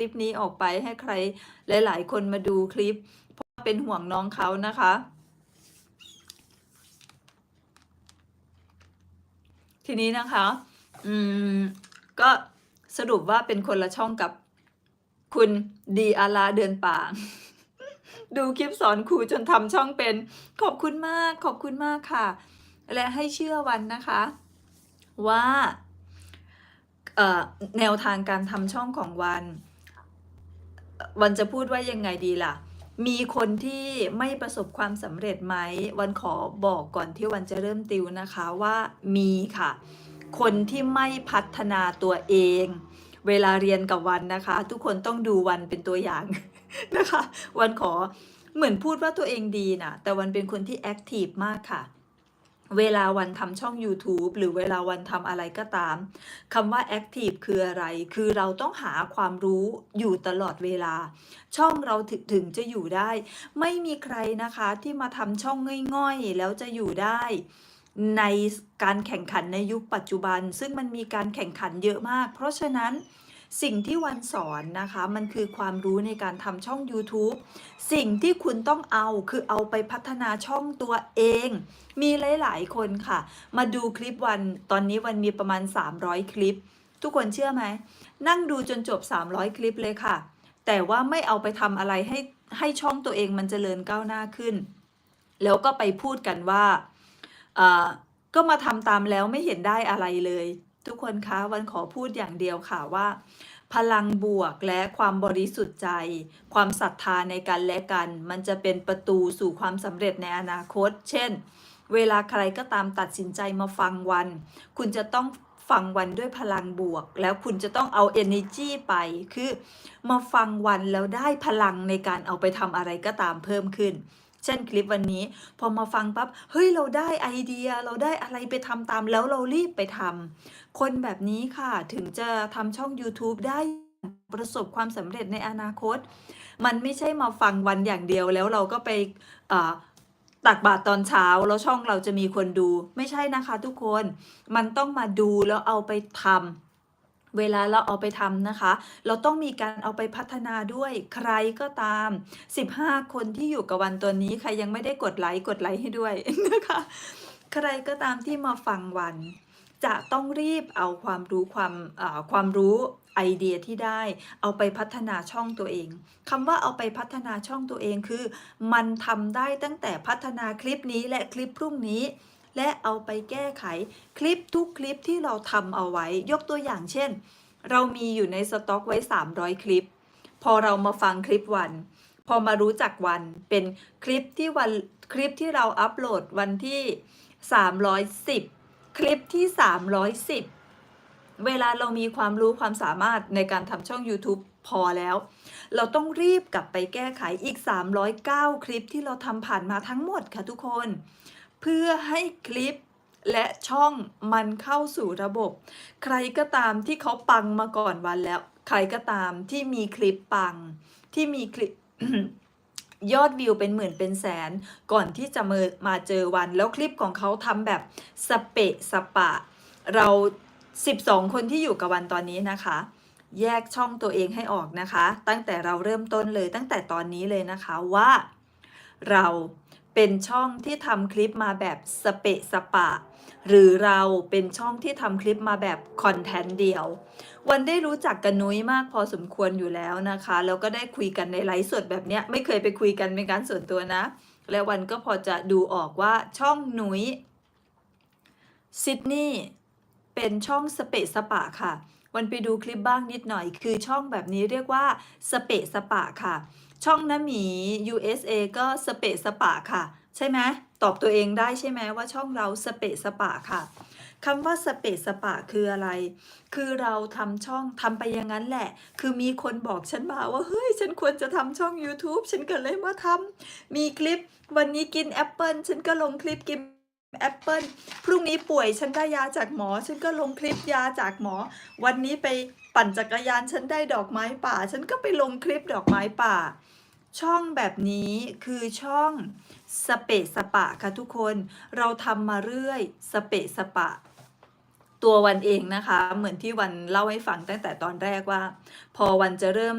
ลิปนี้ออกไปให้ใครหลาย ๆ คนมาดูคลิป เพราะเป็นห่วงน้องเขานะคะ ทีนี้นะคะ อืม ก็สรุปว่าเป็นคนละช่องกับคุณดีอาราเดือนป่างดูคลิปสอนครูจนทำช่องเป็น ขอบคุณมาก ขอบคุณมากค่ะ และให้เชื่อวันนะคะ ว่าแนวทางการทำช่องของวัน วันจะพูดว่ายังไงดีล่ะ มีคนที่ไม่ประสบความสำเร็จไหม วันขอบอกก่อนที่วันจะเริ่มติวนะคะว่ามีค่ะ คนที่ไม่พัฒนาตัวเอง เวลาเรียนกับวันนะคะ ทุกคนต้องดูวันเป็นตัวอย่างนะคะ วันขอเหมือนพูดว่าตัวเองดีนะแต่วันเป็นคนที่แอคทีฟมากค่ะ เวลาวันทำช่อง YouTube หรือเวลาวันทำอะไรก็ตามคำว่า Active คืออะไร คือเราต้องหาความรู้อยู่ตลอดเวลา ช่องเราถึงถึงจะอยู่ได้ ไม่มีใครนะคะที่มาทำช่องง่อยๆ แล้วจะอยู่ได้ในการแข่งขันในยุคปัจจุบัน ซึ่งมันมีการแข่งขันเยอะมาก เพราะฉะนั้น สิ่งที่วันสอนนะคะมันคือความรู้ในการทำช่อง YouTube สิ่งที่คุณต้องเอาคือเอาไปพัฒนาช่องตัวเอง มีหลาย ๆ คนค่ะ มาดูคลิปวันตอนนี้วันมีประมาณ 300 คลิป ทุกคนเชื่อไหม นั่งดูจนจบ 300 คลิปเลยค่ะ แต่ว่าไม่เอาไปทำอะไรให้ให้ช่องตัวเองมันเจริญก้าวหน้าขึ้น แล้วก็ไปพูดกันว่าก็มาทำตามแล้วไม่เห็นได้อะไรเลย ทุกคนคะวันขอพูดอย่างเดียวค่ะว่า พลังบวกและความบริสุทธิ์ใจ ความศรัทธาในกันและกัน มันจะเป็นประตูสู่ความสำเร็จในอนาคต เช่น เวลาใครก็ตามตัดสินใจมาฟังวัน คุณจะต้องฟังวันด้วยพลังบวก แล้วคุณจะต้องเอา energy ไป คือ มาฟังวันแล้วได้พลังในการเอาไปทำอะไรก็ตามเพิ่มขึ้น เช่นคลิปวันนี้ พอมาฟังปั๊บเฮ้ยเราได้ไอเดียเราได้อะไรไปทำตามแล้วเรารีบไปทำคนแบบนี้ค่ะถึงจะทำช่อง YouTube ได้ประสบความสำเร็จในอนาคต มันไม่ใช่มาฟังวันอย่างเดียวแล้วเราก็ไปตักบาตรตอนเช้าแล้วช่องเราจะมีคนดู ไม่ใช่นะคะทุกคนมันต้องมาดูแล้วเอาไปทำ เวลาเราเอาไปทำนะคะ เราต้องมีการเอาไปพัฒนาด้วยใครก็ตาม 15 คนที่อยู่กับวันตัวนี้ใครยังไม่ได้กดไลค์กดไลค์ให้ด้วยนะคะ ใครก็ตามที่มาฟังวัน จะต้องรีบเอาความรู้ความความรู้ไอเดียที่ได้เอาไปพัฒนาช่องตัวเองคำว่าเอาไปพัฒนาช่องตัวเองคือ มันทำได้ตั้งแต่พัฒนาคลิปนี้และคลิปพรุ่งนี้ และเอาไปแก้ไขคลิปทุกคลิปที่เราทำเอาไว้ ยกตัวอย่างเช่น เรามีอยู่ในสต็อกไว้ 300 คลิป พอเรามาฟังคลิปวัน พอมารู้จักวันเป็นคลิปที่วันคลิปที่เราอัปโหลดวันที่ 310 คลิปที่ 310 เวลาเรามีความรู้ความสามารถในการทำช่อง YouTube พอแล้ว เราต้องรีบกลับไปแก้ไขอีก 309 คลิปที่เราทำผ่านมาทั้งหมดค่ะทุกคน เพื่อให้คลิปและช่องมันเข้าสู่ระบบ ใครก็ตามที่เขาปังมาก่อนวันแล้ว ใครก็ตามที่มีคลิปปังที่มีคลิปยอดวิวเป็นหมื่นเป็นแสนก่อนที่จะมามาเจอวัน แล้วคลิปของเขาทำแบบสเปะสปะ เรา 12 คนที่อยู่กับวันตอนนี้นะคะ แยกช่องตัวเองให้ออกนะคะ ตั้งแต่เราเริ่มต้นเลยตั้งแต่ตอนนี้เลยนะคะว่า เรา เป็นช่องที่ทำคลิปมาแบบสเปะสปะ หรือเราเป็นช่องที่ทำคลิปมาแบบคอนเทนต์เดียว วันได้รู้จักกันนุ้ยมากพอสมควรอยู่แล้วนะคะ แล้วก็ได้คุยกันในไลฟ์สดแบบเนี้ยไม่เคยไปคุยกันเป็นการส่วนตัวนะ และวันก็พอจะดูออกว่าช่องนุ้ยซิดนีย์เป็นช่องสเปะสปะค่ะ วันไปดูคลิปบ้างนิดหน่อย คือช่องแบบนี้เรียกว่าสเปะสปะค่ะ ช่องน้าหมี USA ก็สเปะสปะค่ะ ใช่ไหมตอบตัวเองได้ใช่ไหมว่าช่องเราสเปะสปะค่ะคำว่าสเปะสปะคืออะไร คือเราทำช่องทำไปอย่างนั้นแหละ คือมีคนบอกฉันมาว่า เฮ้ย ฉันควรจะทำช่อง YouTube ฉันก็เลยมาทำมีคลิปวันนี้กินแอปเปิลฉันก็ลงคลิปกิน แอปเปิลพรุ่งนี้ป่วยฉันได้ยาจากหมอ ฉันก็ลงคลิปยาจากหมอ วันนี้ไปปั่นจักรยานฉันได้ดอกไม้ป่า ฉันก็ไปลงคลิปดอกไม้ป่า ช่องแบบนี้คือช่องสเปะสปะค่ะทุกคนเราทำมาเรื่อยสเปะสปะ ตัววันเองนะคะ เหมือนที่วันเล่าให้ฟังตั้งแต่ตอนแรกว่า พอวันจะเริ่ม